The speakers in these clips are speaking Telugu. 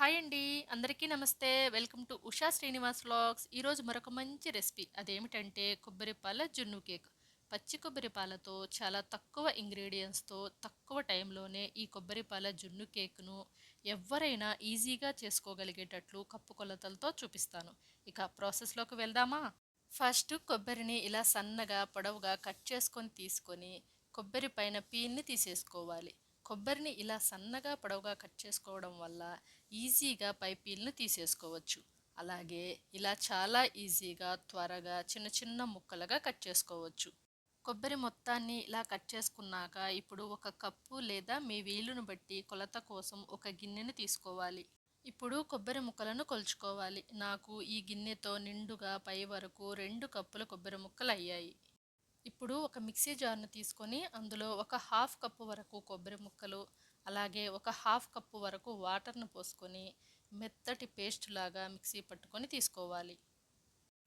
హాయ్ అండి. అందరికీ నమస్తే. Welcome to Usha Srinivas vlogs. ఈరోజు మరొక మంచి రెసిపీ. అదేమిటంటే కొబ్బరి పాల జున్ను కేక్. పచ్చి కొబ్బరి పాలతో చాలా తక్కువ ఇంగ్రీడియంట్స్తో తక్కువ టైంలోనే ఈ కొబ్బరి పాల జున్ను కేక్‌ను ఎవరైనా ఈజీగా చేసుకోగలిగేటట్లు కప్పు కొలతలతో చూపిస్తాను. ఇక ప్రాసెస్‌లోకి వెళ్దామా? ఫస్ట్ కొబ్బరిని ఇలా సన్నగా, పొడవుగా కట్ చేసుకొని తీసుకొని కొబ్బరి పైన పీల్‌ని తీసేసుకోవాలి. కొబ్బరిని ఇలా సన్నగా, పొడవుగా కట్ చేసుకోవడం వల్ల ఈజీగా పై పీల్‌ని తీసేసుకోవచ్చు. అలాగే ఇలా చాలా ఈజీగా, త్వరగా చిన్న చిన్న ముక్కలుగా కట్ చేసుకోవచ్చు. కొబ్బరి మొత్తాన్ని ఇలా కట్ చేసుకున్నాక ఇప్పుడు ఒక కప్పు లేదా మీ వీలును బట్టి కొలత కోసం ఒక గిన్నెను తీసుకోవాలి. ఇప్పుడు కొబ్బరి ముక్కలను కొలుచుకోవాలి. నాకు ఈ గిన్నెతో నిండుగా పై వరకు రెండు కప్పుల కొబ్బరి ముక్కలు అయ్యాయి. ఇప్పుడు ఒక మిక్సీ జార్‌ను తీసుకొని అందులో ఒక హాఫ్ కప్పు వరకు కొబ్బరి ముక్కలు, అలాగే ఒక హాఫ్ కప్పు వరకు వాటర్‌ను పోసుకొని మెత్తటి పేస్ట్ లాగా మిక్సీ పట్టుకొని తీసుకోవాలి.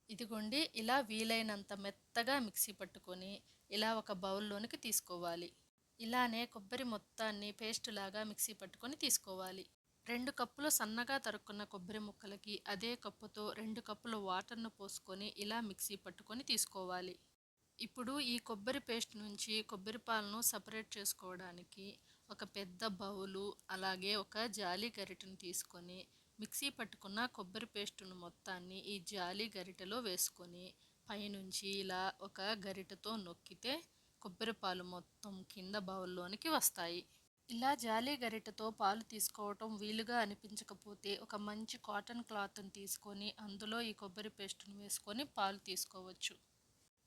ఇదిగోండి ఇలా వీలైనంత మెత్తగా మిక్సీ పట్టుకొని ఇలా ఒక బౌల్‌లోనికి తీసుకోవాలి. ఇలానే కొబ్బరి మొత్తాన్ని పేస్ట్ లాగా మిక్సీ పట్టుకొని తీసుకోవాలి. రెండు కప్పులు సన్నగా తరుక్కున్న కొబ్బరి ముక్కలకి అదే కప్పుతో రెండు కప్పుల వాటర్‌ను పోసుకొని ఇలా మిక్సీ పట్టుకొని తీసుకోవాలి. ఇప్పుడు ఈ కొబ్బరి పేస్ట్ నుంచి కొబ్బరి పాలను సపరేట్ చేసుకోవడానికి ఒక పెద్ద బౌలు, అలాగే ఒక జాలి గరిటెను తీసుకొని మిక్సీ పట్టుకున్న కొబ్బరి పేస్టును మొత్తాన్ని ఈ జాలి గరిటెలో వేసుకొని పైనుంచి ఇలా ఒక గరిటెతో నొక్కితే కొబ్బరి పాలు మొత్తం కింద బౌల్‌లోనికి వస్తాయి. ఇలా జాలి గరిటతో పాలు తీసుకోవటం వీలుగా అనిపించకపోతే ఒక మంచి కాటన్ క్లాత్‌ని తీసుకొని అందులో ఈ కొబ్బరి పేస్టును వేసుకొని పాలు తీసుకోవచ్చు.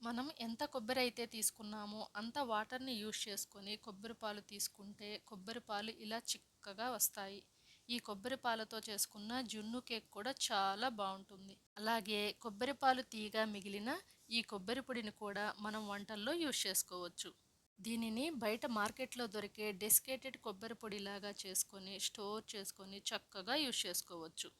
మనం ఎంత కొబ్బరి అయితే తీసుకున్నామో అంత వాటర్‌ని యూజ్ చేసుకొని కొబ్బరి పాలు తీసుకుంటే కొబ్బరి పాలు ఇలా చిక్కగా వస్తాయి. ఈ కొబ్బరి పాలతో చేసుకున్న జున్ను కేక్ కూడా చాలా బాగుంటుంది అలాగే కొబ్బరి పాలు తీయగా మిగిలిన ఈ కొబ్బరి పొడిని కూడా మనం వంటల్లో యూజ్ చేసుకోవచ్చు. దీనిని బయట మార్కెట్‌లో దొరికే డెస్కేటెడ్ కొబ్బరి పొడిలాగా చేసుకొని స్టోర్ చేసుకొని చక్కగా యూజ్ చేసుకోవచ్చు.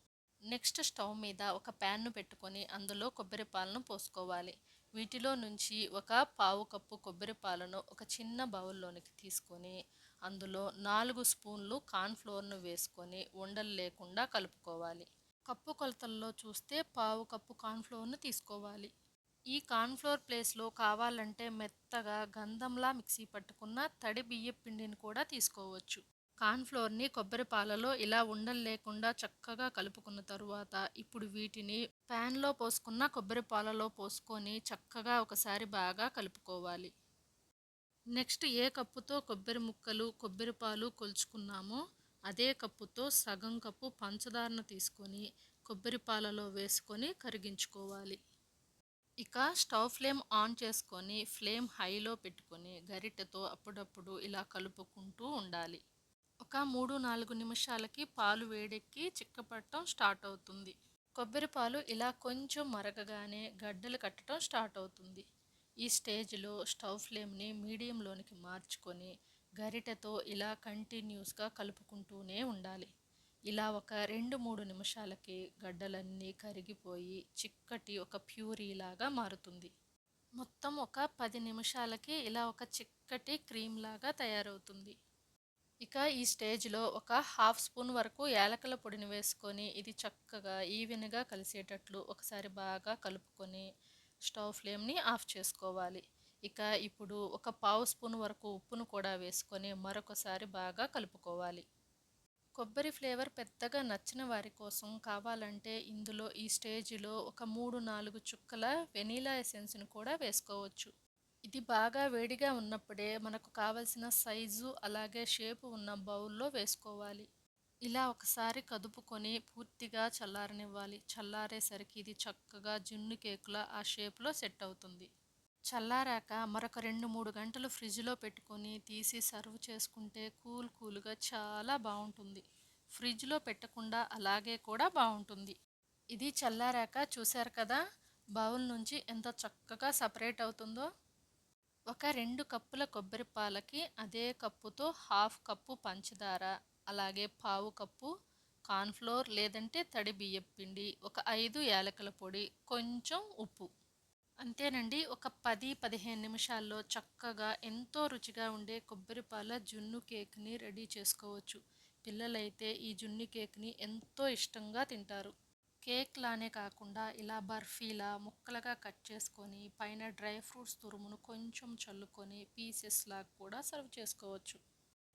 నెక్స్ట్ స్టవ్ మీద ఒక ప్యాన్‌ను పెట్టుకొని అందులో కొబ్బరి పాలను పోసుకోవాలి. వీటిలో నుంచి ఒక పావు కప్పు కొబ్బరి పాలను ఒక చిన్న బౌల్‌లోనికి తీసుకొని అందులో నాలుగు స్పూన్లు కార్న్ఫ్లోర్ను వేసుకొని ఉండలు లేకుండా కలుపుకోవాలి. కప్పు కొలతల్లో చూస్తే పావు కప్పు కార్న్ఫ్లోర్ను తీసుకోవాలి. ఈ కార్న్ఫ్లోర్ ప్లేస్‌లో కావాలంటే మెత్తగా గంధంలా మిక్సీ పట్టుకున్న తడి బియ్య పిండిని కూడా తీసుకోవచ్చు. కార్న్ఫ్లోర్ని కొబ్బరి పాలలో ఇలా ఉండలు లేకుండా చక్కగా కలుపుకున్న తరువాత ఇప్పుడు వీటిని ప్యాన్‌లో పోసుకున్న కొబ్బరి పాలలో పోసుకొని చక్కగా ఒకసారి బాగా కలుపుకోవాలి. నెక్స్ట్ ఏ కప్పుతో కొబ్బరి ముక్కలు, కొబ్బరి పాలు కొలుచుకున్నామో అదే కప్పుతో సగం కప్పు పంచదారను తీసుకొని కొబ్బరి పాలలో వేసుకొని కరిగించుకోవాలి. ఇక స్టవ్ ఫ్లేమ్ ఆన్ చేసుకొని ఫ్లేమ్ హైలో పెట్టుకొని గరిటెతో అప్పుడప్పుడు ఇలా కలుపుకుంటూ ఉండాలి. ఒక 3, 4 నిమిషాలకి పాలు వేడెక్కి చిక్కపడటం స్టార్ట్ అవుతుంది. కొబ్బరి పాలు ఇలా కొంచెం మరగగానే గడ్డలు కట్టడం స్టార్ట్ అవుతుంది. ఈ స్టేజ్‌లో స్టవ్ ఫ్లేమ్‌ని మీడియంలోనికి మార్చుకొని గరిటెతో ఇలా కంటిన్యూస్‌గా కలుపుకుంటూనే ఉండాలి. ఇలా ఒక 2, 3 నిమిషాలకి గడ్డలన్నీ కరిగిపోయి చిక్కటి ఒక ప్యూరీలాగా మారుతుంది. మొత్తం ఒక పది నిమిషాలకి ఇలా ఒక చిక్కటి క్రీమ్ లాగా తయారవుతుంది. ఇక ఈ స్టేజ్‌లో ఒక హాఫ్ స్పూన్ వరకు యాలకల పొడిని వేసుకొని ఇది చక్కగా ఈవెన్‌గా కలిసేటట్లు ఒకసారి బాగా కలుపుకొని స్టవ్ ఫ్లేమ్‌ని ఆఫ్ చేసుకోవాలి. ఇక ఇప్పుడు ఒక పావు స్పూన్ వరకు ఉప్పును కూడా వేసుకొని మరొకసారి బాగా కలుపుకోవాలి. కొబ్బరి ఫ్లేవర్ పెద్దగా నచ్చిన వారి కోసం కావాలంటే ఇందులో ఈ స్టేజ్‌లో ఒక 3, 4 చుక్కల వెనీలా ఎసెన్స్‌ని కూడా వేసుకోవచ్చు. ఇది బాగా వేడిగా ఉన్నప్పుడే మనకు కావలసిన సైజు అలాగే షేపు ఉన్న బౌల్‌లో వేసుకోవాలి. ఇలా ఒకసారి కదుపుకొని పూర్తిగా చల్లారనివ్వాలి. చల్లారేసరికి ఇది చక్కగా జున్ను కేకులా ఆ షేప్‌లో సెట్ అవుతుంది. చల్లారాక మరొక 2, 3 గంటలు ఫ్రిడ్జ్‌లో పెట్టుకొని తీసి సర్వ్ చేసుకుంటే కూల్ కూల్‌గా చాలా బాగుంటుంది ఫ్రిడ్జ్‌లో పెట్టకుండా అలాగే కూడా బాగుంటుంది ఇది చల్లారాక చూశారు కదా బౌల్ నుంచి ఎంత చక్కగా సపరేట్ అవుతుందో. ఒక రెండు కప్పుల కొబ్బరి పాలకి అదే కప్పుతో హాఫ్ కప్పు పంచదార, అలాగే పావు కప్పు కార్న్ఫ్లోర్ లేదంటే తడి బియ్యపిండి ఒక ఐదు యాలకుల పొడి, కొంచెం ఉప్పు. అంతేనండి ఒక 10, 15 నిమిషాల్లో చక్కగా ఎంతో రుచిగా ఉండే కొబ్బరి పాల జున్ను కేక్‌ని రెడీ చేసుకోవచ్చు. పిల్లలైతే ఈ జున్ని కేక్ని ఎంతో ఇష్టంగా తింటారు కేక్ లానే కాకుండా ఇలా బర్ఫీలా ముక్కలుగా కట్ చేసుకొని పైన డ్రై ఫ్రూట్స్ తురుమును కొంచెం చల్లుకొని పీసెస్ లాగా కూడా సర్వ్ చేసుకోవచ్చు.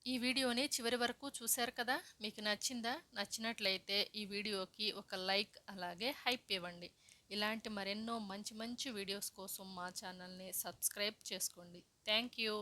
ఈ వీడియోని చివరి వరకు చూశారు కదా? మీకు నచ్చిందా? నచ్చినట్లయితే ఈ వీడియోకి ఒక లైక్ అలాగే హైప్ ఇవ్వండి. ఇలాంటి మరెన్నో మంచి మంచి వీడియోస్ కోసం మా ఛానల్ని సబ్స్క్రైబ్ చేసుకోండి. Thank you